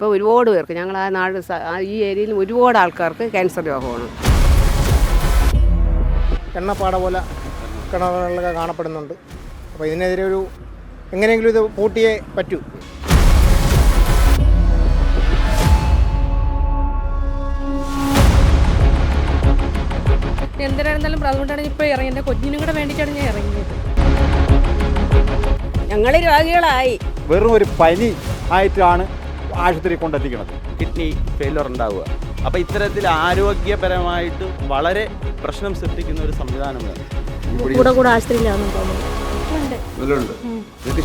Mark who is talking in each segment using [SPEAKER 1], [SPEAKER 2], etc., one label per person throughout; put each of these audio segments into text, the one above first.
[SPEAKER 1] ഇപ്പോൾ ഒരുപാട് പേർക്ക് ഞങ്ങൾ ആ നാട് ഈ ഏരിയയിൽ ഒരുപാട് ആൾക്കാർക്ക് ക്യാൻസർ രോഗമാണ്.
[SPEAKER 2] എണ്ണപ്പാട പോലെ കിണറുകളിലൊക്കെ കാണപ്പെടുന്നുണ്ട്. അപ്പോൾ ഇതിനെതിരെ ഒരു എങ്ങനെയെങ്കിലും ഇത് പൂട്ടിയേ പറ്റൂ.
[SPEAKER 3] എന്തിനായിരുന്നാലും അതുകൊണ്ടാണ് ഇപ്പോൾ ഇറങ്ങി എന്റെ കൊച്ചിനും കൂടെ വേണ്ടിയിട്ടാണ് ഞാൻ ഇറങ്ങിയത്.
[SPEAKER 1] ഞങ്ങൾ രോഗികളായി.
[SPEAKER 4] വെറും ഒരു പനി ആയിട്ടാണ് ആശുപത്രി കൊണ്ടെത്തിക്കണം
[SPEAKER 5] കിഡ്നി ഫെയിലർ ഉണ്ടാവുക. അപ്പോൾ ഇത്തരത്തിൽ ആരോഗ്യപരമായിട്ട് വളരെ പ്രശ്നം സൃഷ്ടിക്കുന്ന ഒരു സംവിധാനമാണ്.
[SPEAKER 3] കൂടെ കൂടെ ആശുപത്രിയിലാണെന്ന് തോന്നുന്നു.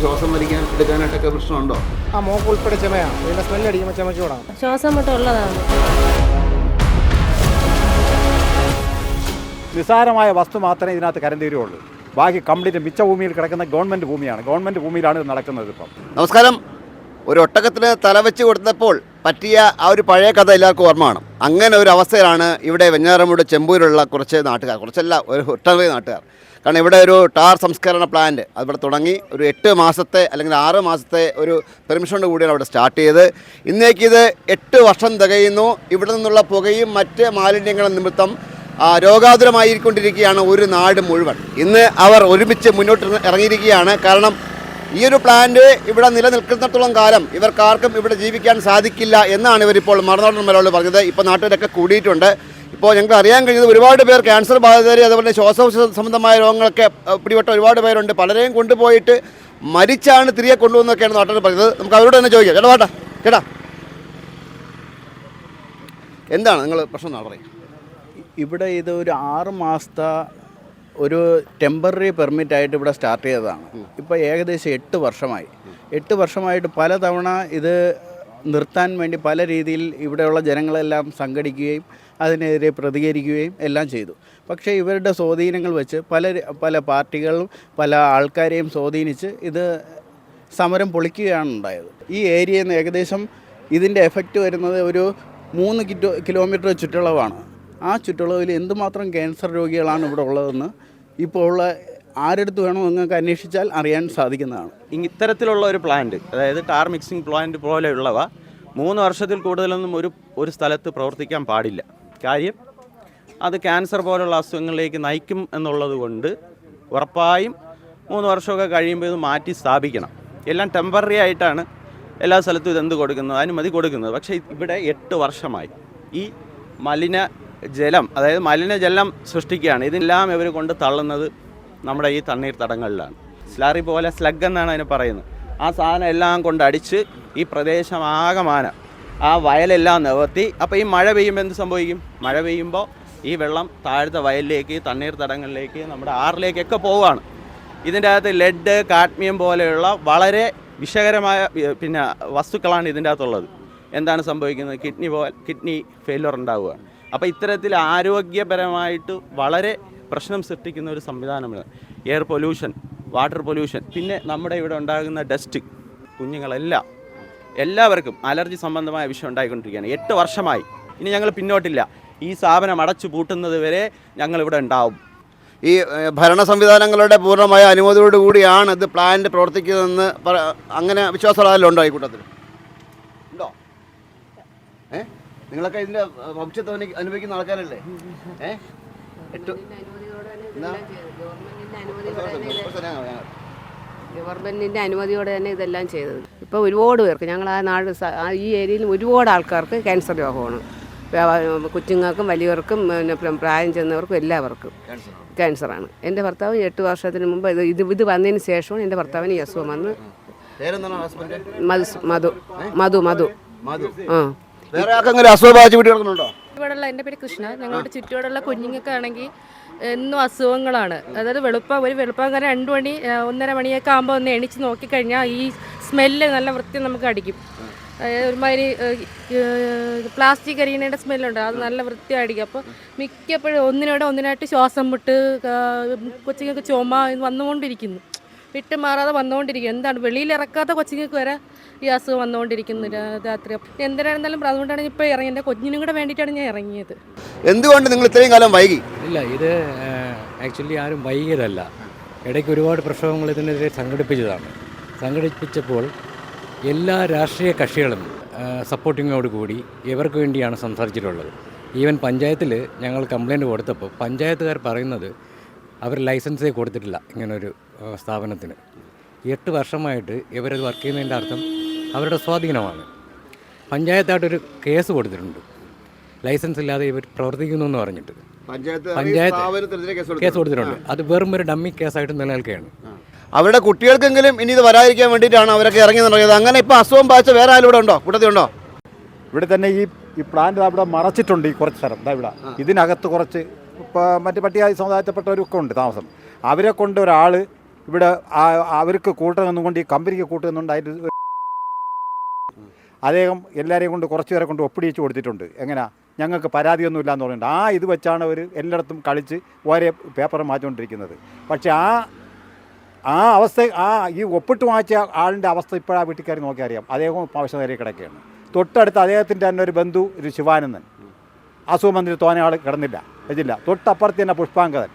[SPEAKER 6] ശ്വാസം വലിക്കാൻ എടുക്കാനായിട്ടൊക്കെ പ്രശ്നമുണ്ടോ?
[SPEAKER 2] ആ മോക്ക് ഉൾപ്പെടെ ചുമയാണ് സ്മെല്ല് അടിക്കുമ്പോൾ ചുമച്ചു കൂടാം.
[SPEAKER 3] ശ്വാസം മുട്ട ഉള്ളതാണ്.
[SPEAKER 4] നിസ്സാരമായ വസ്തു മാത്രമേ ഇതിനകത്ത് കരം തീരുള്ളൂ ബാക്കി കംപ്ലീറ്റ് മിച്ച ഭൂമിയിൽ കിടക്കുന്ന ഗവൺമെന്റ് ഭൂമിയാണ്. ഗവൺമെന്റ് ഭൂമിയിലാണ് ഇത് നടക്കുന്നത് ഇപ്പം.
[SPEAKER 6] നമസ്കാരം. ഒരു ഒട്ടകത്തിന് തലവെച്ച് കൊടുത്തപ്പോൾ പറ്റിയ ആ ഒരു പഴയ കഥ എല്ലാവർക്കും ഓർമ്മയാണ് അങ്ങനെ ഒരു അവസ്ഥയിലാണ് ഇവിടെ വെഞ്ഞാറമ്മൂട് ചെമ്പൂരിലുള്ള കുറച്ച് നാട്ടുകാർ കുറച്ചല്ല ഒരു ഒട്ടനവധി നാട്ടുകാർ. കാരണം ഇവിടെ ഒരു ടാർ സംസ്കരണ പ്ലാന്റ് അതിവിടെ തുടങ്ങി ഒരു എട്ട് മാസത്തെ അല്ലെങ്കിൽ ആറ് മാസത്തെ ഒരു പെർമിഷനോട് കൂടിയാണ് അവിടെ സ്റ്റാർട്ട് ചെയ്ത്. ഇന്നേക്ക് ഇത് എട്ട് വർഷം തികയുന്നു. ഇവിടെ നിന്നുള്ള പുകയും മറ്റ് മാലിന്യങ്ങളും നിമിത്തം രോഗാതുരമായിക്കൊണ്ടിരിക്കുകയാണ് ഒരു നാട് മുഴുവൻ. ഇന്ന് അവർ ഒരുമിച്ച് മുന്നോട്ട് ഇറങ്ങിയിരിക്കുകയാണ്. കാരണം ഈ ഒരു പ്ലാന്റ് ഇവിടെ നിലനിൽക്കുന്നിടത്തോളം കാലം ഇവർക്കാർക്കും ഇവിടെ ജീവിക്കാൻ സാധിക്കില്ല എന്നാണ് ഇവരിപ്പോൾ മറുനാടൻ മലയാളി പറഞ്ഞത്. ഇപ്പോൾ നാട്ടുകാരൊക്കെ കൂടിയിട്ടുണ്ട്. ഇപ്പോൾ ഞങ്ങൾക്ക് അറിയാൻ കഴിഞ്ഞത് ഒരുപാട് പേർ ക്യാൻസർ ബാധിതർ അതുപോലെ ശ്വാസകോശ സംബന്ധമായ രോഗങ്ങളൊക്കെ പിടിപെട്ട ഒരുപാട് പേരുണ്ട്. പലരെയും കൊണ്ടുപോയിട്ട് മരിച്ചാണ് തിരികെ കൊണ്ടുവന്നൊക്കെയാണ് നാട്ടുകാർ പറഞ്ഞത്. നമുക്ക് അവരോട് തന്നെ ചോദിക്കാം. ചേട്ടാ വാട്ടാ ചേട്ടാ. എന്താണ് നിങ്ങൾ പ്രശ്നം നാളെ പറയും
[SPEAKER 7] ഇവിടെ ഇത് ഒരു ആറ് മാസത്തെ ഒരു ടെമ്പററി പെർമിറ്റ് ആയിട്ട് ഇവിടെ സ്റ്റാർട്ട് ചെയ്തതാണ്. ഇപ്പോൾ ഏകദേശം എട്ട് വർഷമായി. എട്ട് വർഷമായിട്ട് പലതവണ ഇത് നിർത്താൻ വേണ്ടി പല രീതിയിൽ ഇവിടെയുള്ള ജനങ്ങളെല്ലാം സംഘടിക്കുകയും അതിനെതിരെ പ്രതികരിക്കുകയും എല്ലാം ചെയ്തു. പക്ഷേ ഇവരുടെ സ്വാധീനങ്ങൾ വെച്ച് പല പല പാർട്ടികളും പല ആൾക്കാരെയും സ്വാധീനിച്ച് ഇത് സമരം പൊളിക്കുകയാണ് ഉണ്ടായത്. ഈ ഏരിയയിൽ നിന്ന് ഏകദേശം ഇതിന്റെ എഫക്റ്റ് വരുന്നത് ഒരു മൂന്ന് കിലോ കിലോമീറ്റർ ചുറ്റളവാണ്. ആ ചുറ്റളവിൽ എന്തുമാത്രം ക്യാൻസർ രോഗികളാണ് ഇവിടെ ഉള്ളതെന്ന് ഇപ്പോൾ ഉള്ള ആരെടുത്ത് വേണോ നിങ്ങൾക്ക് അന്വേഷിച്ചാൽ അറിയാൻ സാധിക്കുന്നതാണ്.
[SPEAKER 5] ഇത്തരത്തിലുള്ള ഒരു പ്ലാന്റ് അതായത് ടാർ മിക്സിംഗ് പ്ലാന്റ് പോലെയുള്ളവ മൂന്ന് വർഷത്തിൽ കൂടുതലൊന്നും ഒരു ഒരു സ്ഥലത്ത് പ്രവർത്തിക്കാൻ പാടില്ല. കാര്യം അത് ക്യാൻസർ പോലുള്ള അസുഖങ്ങളിലേക്ക് നയിക്കും എന്നുള്ളത് കൊണ്ട് ഉറപ്പായും മൂന്ന് വർഷമൊക്കെ കഴിയുമ്പോൾ ഇത് മാറ്റി സ്ഥാപിക്കണം. എല്ലാം ടെമ്പററി ആയിട്ടാണ് എല്ലാ സ്ഥലത്തും ഇതെന്ത് കൊടുക്കുന്നത്? അനുമതി കൊടുക്കുന്നത്. പക്ഷേ ഇവിടെ എട്ട് വർഷമായി. ഈ മലിന ജലം അതായത് മലിനജലം സൃഷ്ടിക്കുകയാണ്. ഇതെല്ലാം ഇവർ കൊണ്ട് തള്ളുന്നത് നമ്മുടെ ഈ തണ്ണീർത്തടങ്ങളിലാണ് സ്ലാറി പോലെ സ്ലഗ് എന്നാണ് അതിന് പറയുന്നത്. ആ സാധനം എല്ലാം കൊണ്ട് അടിച്ച് ഈ പ്രദേശം ആകമാനം ആ വയലെല്ലാം നിവർത്തി. അപ്പോൾ ഈ മഴ പെയ്യുമ്പോൾ എന്ത് സംഭവിക്കും? മഴ പെയ്യുമ്പോൾ ഈ വെള്ളം താഴത്തെ വയലിലേക്ക് തണ്ണീർത്തടങ്ങളിലേക്ക് നമ്മുടെ ആറിലേക്കൊക്കെ പോവുകയാണ്. ഇതിന്റെ അകത്ത് ലെഡ് കാഡ്മിയം പോലെയുള്ള വളരെ വിഷകരമായ പിന്നെ വസ്തുക്കളാണ് ഇതിന്റെ അകത്തുള്ളത്. എന്താണ് സംഭവിക്കുന്നത്? കിഡ്നി പോ കിഡ്നി ഫെയിലർ ഉണ്ടാവുക അപ്പോൾ ഇത്തരത്തിൽ ആരോഗ്യപരമായിട്ട് വളരെ പ്രശ്നം സൃഷ്ടിക്കുന്ന ഒരു സംവിധാനമാണ്. എയർ പൊല്യൂഷൻ വാട്ടർ പൊല്യൂഷൻ പിന്നെ നമ്മുടെ ഇവിടെ ഉണ്ടാകുന്ന ഡസ്റ്റ് കുഞ്ഞുങ്ങളെല്ലാം എല്ലാവർക്കും അലർജി സംബന്ധമായ വിഷയം ഉണ്ടായിക്കൊണ്ടിരിക്കുകയാണ്. എട്ട് വർഷമായി. ഇനി ഞങ്ങൾ പിന്നോട്ടില്ല. ഈ സ്ഥാപനം അടച്ചു പൂട്ടുന്നത് വരെ ഞങ്ങളിവിടെ ഉണ്ടാവും.
[SPEAKER 6] ഈ ഭരണ സംവിധാനങ്ങളുടെ പൂർണമായ അനുമതിയോടുകൂടിയാണ് ഇത് പ്ലാന്റ് പ്രവർത്തിക്കുന്നതെന്ന് അങ്ങനെ വിശ്വാസമുള്ളതല്ലോ ഉണ്ടോ ഈ കൂട്ടത്തിൽ ഉണ്ടോ ഏ നിങ്ങളൊക്കെ ഇതിന്റെ ഭവിഷ്യത്ത് അനു- അനുഭവിക്കുന്ന ആൾക്കാരല്ലേ?
[SPEAKER 1] ഗവൺമെന്റിന്റെ അനുമതിയോടെ തന്നെ ഇതെല്ലാം ചെയ്തത്. ഇപ്പോൾ ഒരുപാട് പേർക്ക് ഞങ്ങൾ ആ നാട് ഈ ഏരിയയിൽ ഒരുപാട് ആൾക്കാർക്ക് ക്യാൻസർ രോഗമാണ്. കൊച്ചുങ്ങൾക്കും വലിയവർക്കും പിന്നെ പ്രായം ചെന്നവർക്കും എല്ലാവർക്കും ക്യാൻസറാണ്. എന്റെ ഭർത്താവ് എട്ട് വർഷത്തിന് മുമ്പ് ഇത് ഇത് ഇത് വന്നതിന് ശേഷമാണ് എന്റെ ഭർത്താവിന് ഈ അസുഖം വന്ന് മധു മധു മധു. മധു. ആ.
[SPEAKER 6] വേറെ ആർക്കെങ്കിലും അസുഖം ബാധിച്ച് വീട്ടിൽ കിടക്കുന്നുണ്ടോ?
[SPEAKER 3] ഇവിടെയുള്ള എന്റെ പേര് കൃഷ്ണ. ഞങ്ങളുടെ ചുറ്റുപാടുള്ള കുഞ്ഞുങ്ങൾക്കാണെങ്കിൽ എന്നും അസുഖങ്ങളാണ്. അതായത് വെളുപ്പം ഒരു വെളുപ്പാങ്കാലം രണ്ട് മണി ഒന്നര മണിയൊക്കെ ആകുമ്പോൾ ഒന്ന് എണീച്ച് നോക്കിക്കഴിഞ്ഞാൽ ഈ സ്മെല്ല് നല്ല വൃത്തി നമുക്ക് അടിക്കും. ഒരുമാതിരി പ്ലാസ്റ്റിക് അരിയണയുടെ സ്മെല്ലുണ്ട്. അത് നല്ല വൃത്തി അടിക്കും. അപ്പോൾ മിക്കപ്പോഴും ഒന്നിനോടെ ഒന്നിനായിട്ട് ശ്വാസം വിട്ട് കൊച്ചുങ്ങൾക്ക് ചുമ വന്നുകൊണ്ടിരിക്കുന്നു. വിട്ട് വന്നുകൊണ്ടിരിക്കുക വന്നുകൊണ്ടിരിക്കും. എന്താണ്? വെളിയിൽ ഇറക്കാത്ത കൊച്ചുങ്ങൾക്ക് വരെ ഈ അസുഖം വന്നുകൊണ്ടിരിക്കുന്നു രാത്രി. എന്തിനായിരുന്നാലും അതുകൊണ്ടാണ് ഇപ്പോൾ ഇറങ്ങി എന്റെ കുഞ്ഞിനും കൂടെ വേണ്ടിയിട്ടാണ് ഞാൻ ഇറങ്ങിയത്.
[SPEAKER 6] എന്തുകൊണ്ട് നിങ്ങൾ ഇത്രയും കാലം വൈകി?
[SPEAKER 8] ഇല്ല ഇത് ആക്ച്വലി ആരും വൈകിയതല്ല. ഇടയ്ക്ക് ഒരുപാട് പ്രശ്നങ്ങൾ ഇതിനെതിരെ സംഘടിപ്പിച്ചതാണ്. സംഘടിപ്പിച്ചപ്പോൾ എല്ലാ രാഷ്ട്രീയ കക്ഷികളും സപ്പോർട്ടിങ്ങോട് കൂടി ഇവർക്ക് വേണ്ടിയാണ് സംസാരിച്ചിട്ടുള്ളത്. ഈവൻ പഞ്ചായത്തിൽ ഞങ്ങൾ കംപ്ലയിന്റ് കൊടുത്തപ്പോൾ പഞ്ചായത്തുകാർ പറയുന്നത് അവർ ലൈസൻസേ കൊടുത്തിട്ടില്ല ഇങ്ങനൊരു സ്ഥാപനത്തിന്. എട്ട് വർഷമായിട്ട് ഇവരത് വർക്ക് ചെയ്യുന്നതിന്റെ അർത്ഥം അവരുടെ സ്വാധീനമാണ്. പഞ്ചായത്തായിട്ടൊരു കേസ് കൊടുത്തിട്ടുണ്ട്. ലൈസൻസ് ഇല്ലാതെ ഇവർ പ്രവർത്തിക്കുന്നു എന്ന് പറഞ്ഞിട്ട്.
[SPEAKER 6] പഞ്ചായത്ത് കേസ്
[SPEAKER 8] കൊടുത്തിട്ടുണ്ട്. അത് വെറും ഒരു ഡമ്മി കേസായിട്ട് നിലനിൽക്കുകയാണ്.
[SPEAKER 6] അവരുടെ കുട്ടികൾക്കെങ്കിലും ഇനി ഇത് വരാതിരിക്കാൻ വേണ്ടിയിട്ടാണ് അവരൊക്കെ ഇറങ്ങി നിറയത് അങ്ങനെ ഇപ്പോൾ അസുഖം ബാധിച്ച വേറെ ആരും ഇവിടെ ഉണ്ടോ? കൂട്ടത്തിലുണ്ടോ
[SPEAKER 4] ഇവിടെ തന്നെ ഈ ഈ പ്ലാന്റ് അവിടെ മറച്ചിട്ടുണ്ട് ഈ കുറച്ച് സ്ഥലം. ഇതാ ഇവിടെ. ഇതിനകത്ത് കുറച്ച് മറ്റ് പട്ടികജാതി സമുദായത്തിൽപ്പെട്ടവരൊക്കെ ഉണ്ട് താമസം. അവരെ കൊണ്ട് ഒരാൾ ഇവിടെ അവർക്ക് കൂട്ടുനിന്നും കൊണ്ട് ഈ കമ്പനിക്ക് കൂട്ടുന്നുണ്ട് അതിന്റെ അദ്ദേഹം എല്ലാവരെയും കൊണ്ട് കുറച്ച് പേരെ കൊണ്ട് ഒപ്പിടിച്ച് കൊടുത്തിട്ടുണ്ട്. എങ്ങനെയാ ഞങ്ങൾക്ക് പരാതിയൊന്നുമില്ല ഇല്ലാന്ന് പറഞ്ഞിട്ടുണ്ട്. ആ ഇത് വെച്ചാണ് അവർ എല്ലായിടത്തും കളിച്ച് ഓരോ പേപ്പർ മാറ്റിക്കൊണ്ടിരിക്കുന്നത്. പക്ഷേ ആ ആ അവസ്ഥ ആ ഈ ഒപ്പിട്ട് വാങ്ങിച്ച ആളിന്റെ അവസ്ഥ ഇപ്പോഴാ വീട്ടുകാർ നോക്കി നോക്കിയാൽ അറിയാം അദ്ദേഹം ഇപ്പോൾ നേരെ കിടക്കുകയാണ്. തൊട്ടടുത്ത് അദ്ദേഹത്തിന്റെ തന്നെ ഒരു ബന്ധു ഒരു ശിവാനന്ദൻ. അസുഖമന്ത്രി തോനെ ആൾ കിടന്നില്ല. വെച്ചില്ല തൊട്ടപ്പുറത്ത് തന്നെ പുഷ്പാങ്കതൻ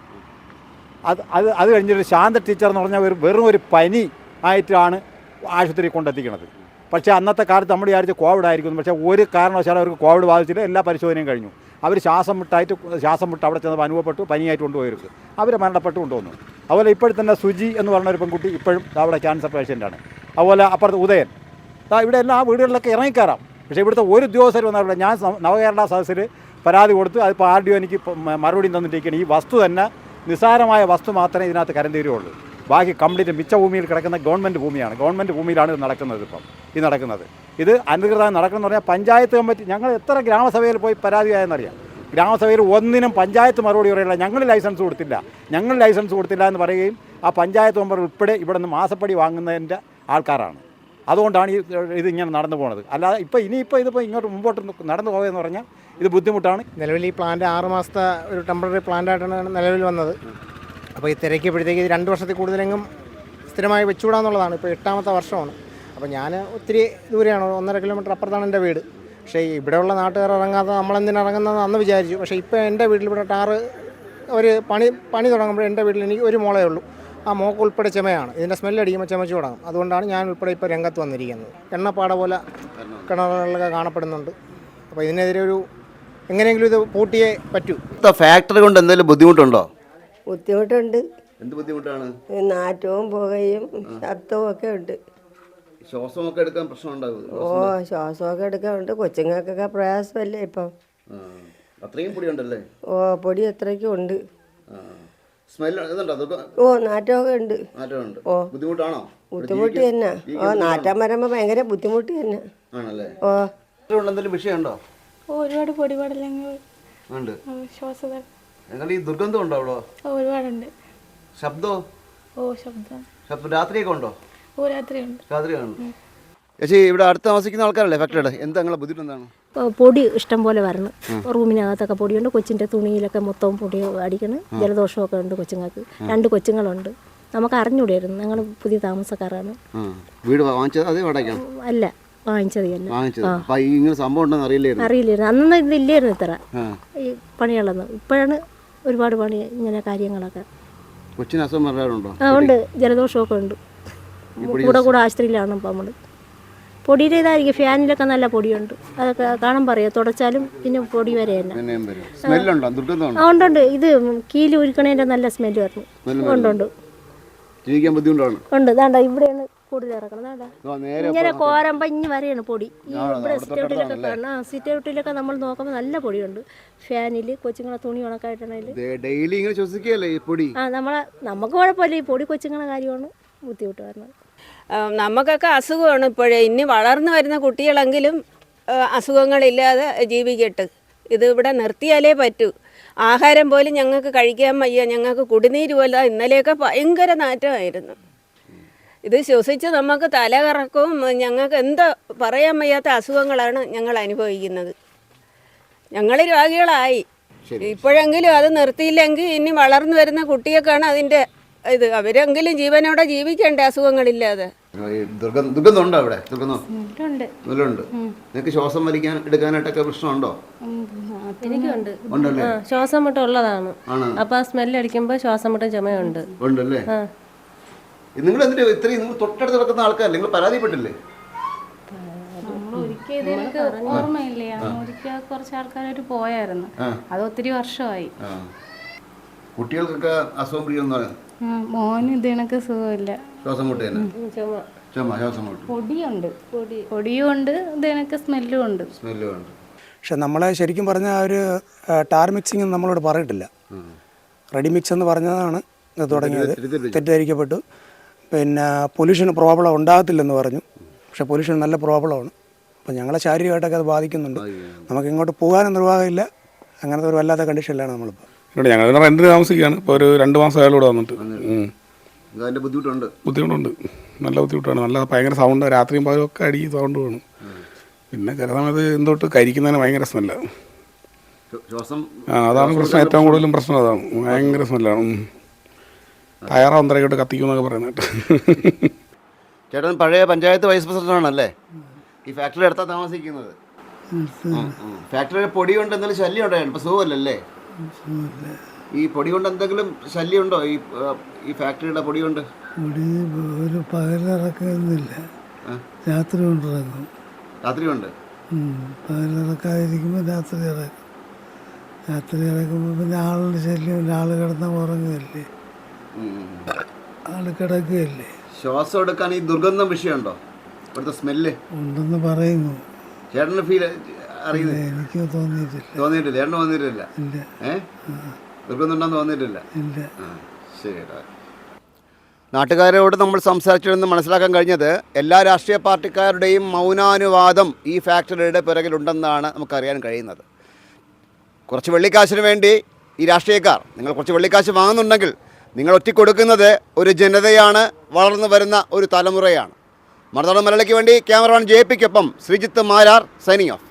[SPEAKER 4] അത് അത് അത് കഴിഞ്ഞിട്ട് ശാന്ത ടീച്ചർ എന്ന് പറഞ്ഞാൽ ഒരു വെറും ഒരു പനി ആയിട്ടാണ് ആശുപത്രി കൊണ്ടെത്തിക്കുന്നത് പക്ഷേ അന്നത്തെ കാലത്ത് നമ്മൾ വിചാരിച്ച് കോവിഡ് ആയിരിക്കും പക്ഷേ ഒരു കാരണവശാലും അവർക്ക് കോവിഡ് ബാധിച്ചില്ല. എല്ലാ പരിശോധനയും കഴിഞ്ഞു. അവർ ശ്വാസം വിട്ടായിട്ട് ശ്വാസം വിട്ട് അവിടെ ചെന്ന് അനുഭവപ്പെട്ടു. പനിയായിട്ട് കൊണ്ടുപോയവർക്ക്. അവർ മരണപ്പെട്ട് കൊണ്ടുവന്നു. അതുപോലെ ഇപ്പോഴും തന്നെ സുജി എന്ന് പറഞ്ഞ ഒരു പെൺകുട്ടി ഇപ്പോഴും അവിടെ ക്യാൻസർ പേഷ്യന്റാണ് അതുപോലെ അപ്പുറത്ത് ഉദയൻ. ഇവിടെ എല്ലാ വീടുകളിലൊക്കെ ഇറങ്ങിക്കയറാം. പക്ഷേ ഇവിടുത്തെ ഒരു ഉദ്യോഗസ്ഥർ വന്നാൽ ഞാൻ നവകേരള സദസ്സിൽ പരാതി കൊടുത്ത് അതിപ്പോൾ ആർ ഡി ഒ എനിക്ക് മറുപടിയും തന്നിട്ടിരിക്കുകയാണ്. ഈ വസ്തു തന്നെ നിസ്സാരമായ വസ്തു മാത്രമേ ഇതിനകത്ത് കരം തീരുള്ളൂ ബാക്കി കംപ്ലീറ്റ് മിച്ച ഭൂമിയിൽ കിടക്കുന്ന ഗവൺമെന്റ് ഭൂമിയാണ്. ഗവൺമെന്റ് ഭൂമിയിലാണ് ഇത് നടക്കുന്നത് ഇപ്പം. ഇത് നടക്കുന്നത്. ഇത് അനധികൃതമായി നടക്കണമെന്ന് പറഞ്ഞാൽ പഞ്ചായത്ത് കമ്മിറ്റി ഞങ്ങൾ എത്ര ഗ്രാമസഭയിൽ പോയി പരാതിയായെന്നറിയാം ഗ്രാമസഭയിൽ ഒന്നിനും പഞ്ചായത്ത് മറുപടി പറയില്ല. ഞങ്ങൾ ലൈസൻസ് കൊടുത്തില്ല. ഞങ്ങൾ ലൈസൻസ് കൊടുത്തില്ല എന്ന് പറയുകയും ആ പഞ്ചായത്ത് മെമ്പർ ഉൾപ്പെടെ ഇവിടെ നിന്ന് മാസപ്പടി വാങ്ങുന്നതിന്റെ ആൾക്കാരാണ്. അതുകൊണ്ടാണ് ഇത് ഇങ്ങനെ നടന്നു പോകുന്നത് അല്ലാതെ ഇപ്പോൾ ഇനിയിപ്പോൾ ഇതിപ്പോൾ ഇങ്ങോട്ട് മുമ്പോട്ട് നടന്നു പോകുകയെന്ന് പറഞ്ഞാൽ ഇത് ബുദ്ധിമുട്ടാണ്.
[SPEAKER 2] നിലവിൽ ഈ പ്ലാന്റ് ആറ് മാസത്തെ ഒരു ടെമ്പററി പ്ലാന്റായിട്ടാണ് നിലവിൽ വന്നത്. അപ്പോൾ ഈ തിരക്കിയപ്പോഴത്തേക്ക് രണ്ട് വർഷത്തിൽ കൂടുതലെങ്കിലും സ്ഥിരമായി വെച്ചുകൂടാന്നുള്ളതാണ്. ഇപ്പോൾ എട്ടാമത്തെ വർഷമാണ്. അപ്പോൾ ഞാൻ ഒത്തിരി ദൂരെയാണ്. ഒന്നര കിലോമീറ്റർ അപ്പുറത്താണ് എന്റെ വീട്. പക്ഷേ ഇവിടെയുള്ള നാട്ടുകാർ ഇറങ്ങാതെ നമ്മളെന്തിനിറങ്ങുന്നത് അന്ന് വിചാരിച്ചു. പക്ഷേ ഇപ്പോൾ എന്റെ വീട്ടിൽ ഇവിടെ ടാറ് ഒരു പണി പണി തുടങ്ങുമ്പോൾ എന്റെ വീട്ടിൽ എനിക്ക് ഒരു മോളേ ഉള്ളൂ. ആ മോക്ക് ഉൾപ്പെടെ ചുമയാണ്. ഇതിന്റെ സ്മെല്ലടിക്കുമ്പോൾ ചുമച്ചു തുടങ്ങും അതുകൊണ്ടാണ് ഞാൻ ഉൾപ്പെടെ ഇപ്പോൾ രംഗത്ത് വന്നിരിക്കുന്നത്. എണ്ണപ്പാട പോലെ കിണറുകളിലൊക്കെ കാണപ്പെടുന്നുണ്ട്. അപ്പോൾ ഇതിനെതിരെ ഒരു എങ്ങനെയെങ്കിലും ഇത് പൂട്ടിയേ പറ്റൂ.
[SPEAKER 6] ഫാക്ടറി കൊണ്ട് എന്തെങ്കിലും ബുദ്ധിമുട്ടുണ്ടോ?
[SPEAKER 9] ബുദ്ധിമുട്ടുണ്ട്.
[SPEAKER 6] എന്ത് ബുദ്ധിമുട്ടാണ്?
[SPEAKER 9] നാറ്റവും പുകയും ശബ്ദവും ഒക്കെ ഉണ്ട്.
[SPEAKER 6] ശ്വാസമൊക്കെ എടുക്കാൻ പ്രശ്നമുണ്ടാകും
[SPEAKER 9] ഓ ശ്വാസമൊക്കെ എടുക്കാറുണ്ട്. കൊച്ചുങ്ങൾക്കൊക്കെ പ്രയാസമല്ലേ ഇപ്പം.
[SPEAKER 6] അത്രയും പൊടി ഉണ്ടല്ലേ
[SPEAKER 9] ഓ പൊടി അത്രയ്ക്കും ഉണ്ട്. ഓ നാറ്റമൊക്കെ ഉണ്ട്. ഓ.
[SPEAKER 6] ബുദ്ധിമുട്ടാണോ?
[SPEAKER 9] ബുദ്ധിമുട്ട് തന്നെ. ഓ നാറ്റം വരുമ്പോ ഭയങ്കര ബുദ്ധിമുട്ട് തന്നെ.
[SPEAKER 6] ആണല്ലേ?
[SPEAKER 9] ഓ.
[SPEAKER 6] എന്തെങ്കിലും വിഷയമുണ്ടോ?
[SPEAKER 10] ഒരുപാട് പൊടിപാടല്ലെങ്കിൽ
[SPEAKER 6] ഉണ്ട്.
[SPEAKER 10] ശ്വാസത
[SPEAKER 6] ഈ ദുർഗന്ധം ഉണ്ടോ അവിടെ?
[SPEAKER 10] ഒരുപാടുണ്ട്.
[SPEAKER 6] ശബ്ദോ?
[SPEAKER 10] ഓ ശബ്ദം.
[SPEAKER 6] ശബ്ദം രാത്രിയൊക്കെ ഉണ്ടോ?
[SPEAKER 10] ഓ രാത്രിയുണ്ട്.
[SPEAKER 6] രാത്രിയാണ് ചേച്ചി ഇവിടെ അടുത്ത് താമസിക്കുന്ന ആൾക്കാരല്ലേ ഫാക്ടറിയുടെ? എന്താ നിങ്ങളെ ബുദ്ധിമുട്ട് എന്താണ്?
[SPEAKER 11] പൊടി ഇഷ്ടം പോലെ വരണം. റൂമിനകത്തൊക്കെ പൊടിയുണ്ട്. കൊച്ചിന്റെ തുണിയിലൊക്കെ മൊത്തം പൊടി അടിക്കണം. ജലദോഷമൊക്കെ ഉണ്ട് കൊച്ചുങ്ങൾക്ക്. രണ്ട് കൊച്ചുങ്ങളുണ്ട്. നമുക്ക് അറിഞ്ഞൂടായിരുന്നു ഞങ്ങൾ പുതിയ താമസക്കാരാണ്.
[SPEAKER 6] വീട്
[SPEAKER 11] അല്ല വാങ്ങിച്ചത്
[SPEAKER 6] സംഭവം അറിയില്ലായിരുന്നു.
[SPEAKER 11] അറിയില്ലായിരുന്നു. അന്നൊന്നും ഇതില്ലായിരുന്നു ഇത്ര. ഈ പണികളൊന്നും. ഇപ്പോഴാണ് ഒരുപാട് പണി ഇങ്ങനെ കാര്യങ്ങളൊക്കെ.
[SPEAKER 6] കൊച്ചിന് അസുഖം
[SPEAKER 11] ഉണ്ട്. ജലദോഷമൊക്കെ ഉണ്ട്. കൂടെ കൂടെ ആശുപത്രിയിലാണ് ഇപ്പം നമ്മൾ പൊടിയുടെ ഇതായിരിക്കും ഫാനിലൊക്കെ നല്ല പൊടിയുണ്ട്. അതൊക്കെ കാണാൻ പറയാം തുടച്ചാലും പിന്നെ പൊടി വരെ തന്നെ. ആ ഉണ്ട് ഉണ്ട് ഇത് കീൽ ഉരുക്കണേന്റെ നല്ല സ്മെല്ല് വരണം. ഉണ്ട് ഉണ്ട്
[SPEAKER 6] ജീവിക്കാൻ ബുദ്ധിമുട്ടാണ്.
[SPEAKER 11] ഉണ്ട്. ദാണ്ട ഇവിടെയാണ് കൂടുതൽ ഇറക്കണം ദാണ്ട ഇങ്ങനെ കോരമ്പ ഇഞ്ഞ് വരെയാണ് പൊടി. ഈ ഇവിടെ സിറ്റ് ഔട്ടിലൊക്കെ സിറ്റ് ഔട്ടിലൊക്കെ നമ്മൾ നോക്കുമ്പോൾ നല്ല പൊടിയുണ്ട്. ഫാനിൽ കൊച്ചുങ്ങളെ തുണി ഉണക്കായിട്ടാണെങ്കിൽ
[SPEAKER 6] ഡെയിലി ഇങ്ങനെ പൊടി?
[SPEAKER 11] ആ നമ്മളെ നമുക്ക് കുഴപ്പമില്ല. ഈ പൊടി കൊച്ചുങ്ങളെ കാര്യമാണ് ബുദ്ധിമുട്ട് വരുന്നത്
[SPEAKER 1] നമുക്കൊക്കെ അസുഖമാണ് ഇപ്പോഴേ. ഇനി വളർന്നു വരുന്ന കുട്ടികളെങ്കിലും അസുഖങ്ങളില്ലാതെ ജീവിക്കട്ടെ. ഇത് ഇവിടെ നിർത്തിയാലേ പറ്റൂ. ആഹാരം പോലും ഞങ്ങൾക്ക് കഴിക്കാൻ വയ്യ. ഞങ്ങൾക്ക് കുടിനീര് പോലെ ഇന്നലെയൊക്കെ ഭയങ്കര നാറ്റമായിരുന്നു. ഇത് ശ്വസിച്ച് നമുക്ക് തലകറക്കവും ഞങ്ങൾക്ക് എന്താ പറയാൻ വയ്യാത്ത അസുഖങ്ങളാണ് ഞങ്ങൾ അനുഭവിക്കുന്നത്. ഞങ്ങൾ രോഗികളായി. ഇപ്പോഴെങ്കിലും അത് നിർത്തിയില്ലെങ്കിൽ ഇനി വളർന്നു വരുന്ന കുട്ടിയൊക്കെയാണ് അതിന്റെ ഇത് അവരെങ്കിലും ജീവനോടെ ജീവിക്കണ്ടേ അസുഖങ്ങളില്ലാതെ?
[SPEAKER 6] ദുർഗന്ധമുണ്ടോ ദുർഗന്ധം ദുർഗന്ധം അവിടെ? ദുർഗന്ധം?
[SPEAKER 10] ഉണ്ട്
[SPEAKER 6] നല്ലുണ്ട് നിങ്ങൾക്ക് ശ്വാസം വലിക്കാൻ എടുക്കാനായിട്ടൊക്കെ പ്രശ്നമുണ്ടോ?
[SPEAKER 11] എനിക്കുണ്ട്
[SPEAKER 6] ഉണ്ടല്ലേ?
[SPEAKER 11] ശ്വാസം മുട്ട ഉള്ളതാണ്.
[SPEAKER 6] അപ്പൊ
[SPEAKER 11] അപ്പോൾ ആ സ്മെല്ല് അടിക്കുമ്പോ ശ്വാസം മുട്ട ചുമയുണ്ട്.
[SPEAKER 6] ഉണ്ടല്ലേ? നിങ്ങൾ എന്തിനാ ഇത്രയും നിങ്ങൾ തൊട്ടടുത്ത് നടക്കുന്ന ആൾക്കാരല്ലേ? നിങ്ങൾ പരാതിപ്പെട്ടില്ലേ?
[SPEAKER 10] ഓർമ്മയില്ലേ? ഒരിക്കൽ കുറച്ച് ആൾക്കാരായിട്ട് പോയായിരുന്നു. അത് ഒത്തിരി വർഷമായി.
[SPEAKER 6] കുട്ടികൾക്കൊക്കെ അസുഖം പിടിക്കുന്ന
[SPEAKER 10] മോന് ഇതിനൊക്കെ സുഖമില്ല
[SPEAKER 6] ശ്വാസം മുട്ട തന്നെ? ചുമ. ശ്വാസം മുട്ട.
[SPEAKER 10] പൊടിയുണ്ട്. പൊടി. പൊടിയും ഉണ്ട് സ്മെല്ലും ഉണ്ട്.
[SPEAKER 6] സ്മെല്ലും ഉണ്ട്.
[SPEAKER 12] പക്ഷെ നമ്മളെ ശരിക്കും പറഞ്ഞാൽ ഒരു ടാർ മിക്സിംഗ് നമ്മളോട് പറഞ്ഞിട്ടില്ല. റെഡി മിക്സ് എന്ന് പറഞ്ഞതാണ് ഇത് തുടങ്ങിയത്. തെറ്റിദ്ധരിക്കപ്പെട്ടു. പിന്നെ പൊല്യൂഷൻ പ്രോബ്ലം ഉണ്ടാകത്തില്ലെന്ന് പറഞ്ഞു. പക്ഷെ പൊല്യൂഷൻ നല്ല പ്രോബ്ലമാണ് അപ്പോൾ ഞങ്ങളെ ശാരീരികമായിട്ടൊക്കെ അത് ബാധിക്കുന്നുണ്ട്. നമുക്ക് ഇങ്ങോട്ട് പോകാനും നിർവാഹമില്ല. അങ്ങനത്തെ ഒരു വല്ലാത്ത കണ്ടീഷനിലാണ് നമ്മളിപ്പോൾ.
[SPEAKER 13] ഇവിടെ ഞങ്ങൾ റെന്റിന് താമസിക്കുകയാണ്? ഇപ്പോൾ ഒരു രണ്ട് മാസം അയാൾ ഇവിടെ വന്നിട്ട്.
[SPEAKER 6] അതിന്റെ ബുദ്ധിമുട്ടുണ്ട്?
[SPEAKER 13] ബുദ്ധിമുട്ടുണ്ട്. നല്ല ബുദ്ധിമുട്ടാണ്. നല്ല ഭയങ്കര സൗണ്ട് രാത്രിയും പകലും ഒക്കെ അടി സൗണ്ട് വേണം പിന്നെ ചില സമയത്ത് എന്തോട്ട് കരിക്കുന്നതിന് ഭയങ്കര സ്മെല്ലാണ്
[SPEAKER 6] ശ്വ-
[SPEAKER 13] ആ അതാണ് പ്രശ്നം. ഏറ്റവും കൂടുതലും പ്രശ്നം അതാണ്. ഭയങ്കര സ്മെല്ലാണ് ഉം. ടയറോ ഒന്നരക്കോട്ട് കത്തിക്കുമെന്നൊക്കെ പറയുന്നുണ്ട്
[SPEAKER 6] ചേട്ടൻ പഴയ പഞ്ചായത്ത് വൈസ് പ്രസിഡന്റ് ആണല്ലേ? ഈ ഫാക്ടറി അടുത്താ താമസിക്കുന്നത്. ഫാക്ടറിയുടെ പൊടി കൊണ്ട് എന്തെങ്കിലും ശല്യം ഉണ്ടായിരുന്നു ഇപ്പൊ സുഖമല്ലല്ലേ? ഈ പൊടി കൊണ്ട് എന്തെങ്കിലും ശല്യം ഉണ്ടോ ഈ ഈ ഫാക്ടറിയുടെ പൊടി കൊണ്ട് പൊടി
[SPEAKER 12] ഒരു പകലിറക്കുന്നില്ല രാത്രി കൊണ്ടിറങ്ങും.
[SPEAKER 6] രാത്രി കൊണ്ട്?
[SPEAKER 12] പകലിറക്കാതിരിക്കുമ്പോൾ രാത്രി ഇറക്കും. രാത്രി ഇറക്കുമ്പോൾ പിന്നെ ആളുടെ ശല്യം ആൾ കിടന്നാൽ ഉറങ്ങുകയല്ലേ? ആൾ കിടക്കുകയല്ലേ?
[SPEAKER 6] ശ്വാസം എടുക്കാൻ ഈ ദുർഗന്ധം വിഷയമുണ്ടോ? ഇവിടുത്തെ സ്മെല്ല്?
[SPEAKER 12] ഉണ്ടെന്ന് പറയുന്നു.
[SPEAKER 6] ചേട്ടന് ഫീൽ അറിയുന്നത്?
[SPEAKER 12] എനിക്ക് തോന്നിയിട്ടില്ല.
[SPEAKER 6] തോന്നിയിട്ടില്ല. എണ്ണ തോന്നിയിട്ടില്ല?
[SPEAKER 12] ഇല്ല.
[SPEAKER 6] ഏ? ദുർഗന്ധം ഉണ്ടെന്ന് തോന്നിയിട്ടില്ല ശരി നാട്ടുകാരോട് നമ്മൾ സംസാരിച്ചിരുന്ന് മനസ്സിലാക്കാൻ കഴിഞ്ഞത് എല്ലാ രാഷ്ട്രീയ പാർട്ടിക്കാരുടെയും മൗനാനുവാദം ഈ ഫാക്ടറിയുടെ പിറകിലുണ്ടെന്നാണ് നമുക്കറിയാൻ കഴിയുന്നത്. കുറച്ച് വെള്ളിക്കാശിന് വേണ്ടി ഈ രാഷ്ട്രീയക്കാർ നിങ്ങൾ കുറച്ച് വെള്ളിക്കാശ് വാങ്ങുന്നുണ്ടെങ്കിൽ നിങ്ങൾ ഒറ്റിക്കൊടുക്കുന്നത് ഒരു ജനതയാണ് വളർന്നു വരുന്ന ഒരു തലമുറയാണ്. മറുനാടൻ മലയാളിക്ക് വേണ്ടി ക്യാമറമാൻ ജെ പിക്കൊപ്പം ശ്രീജിത്ത് മാരാർ സൈനിങ് ഓഫ്.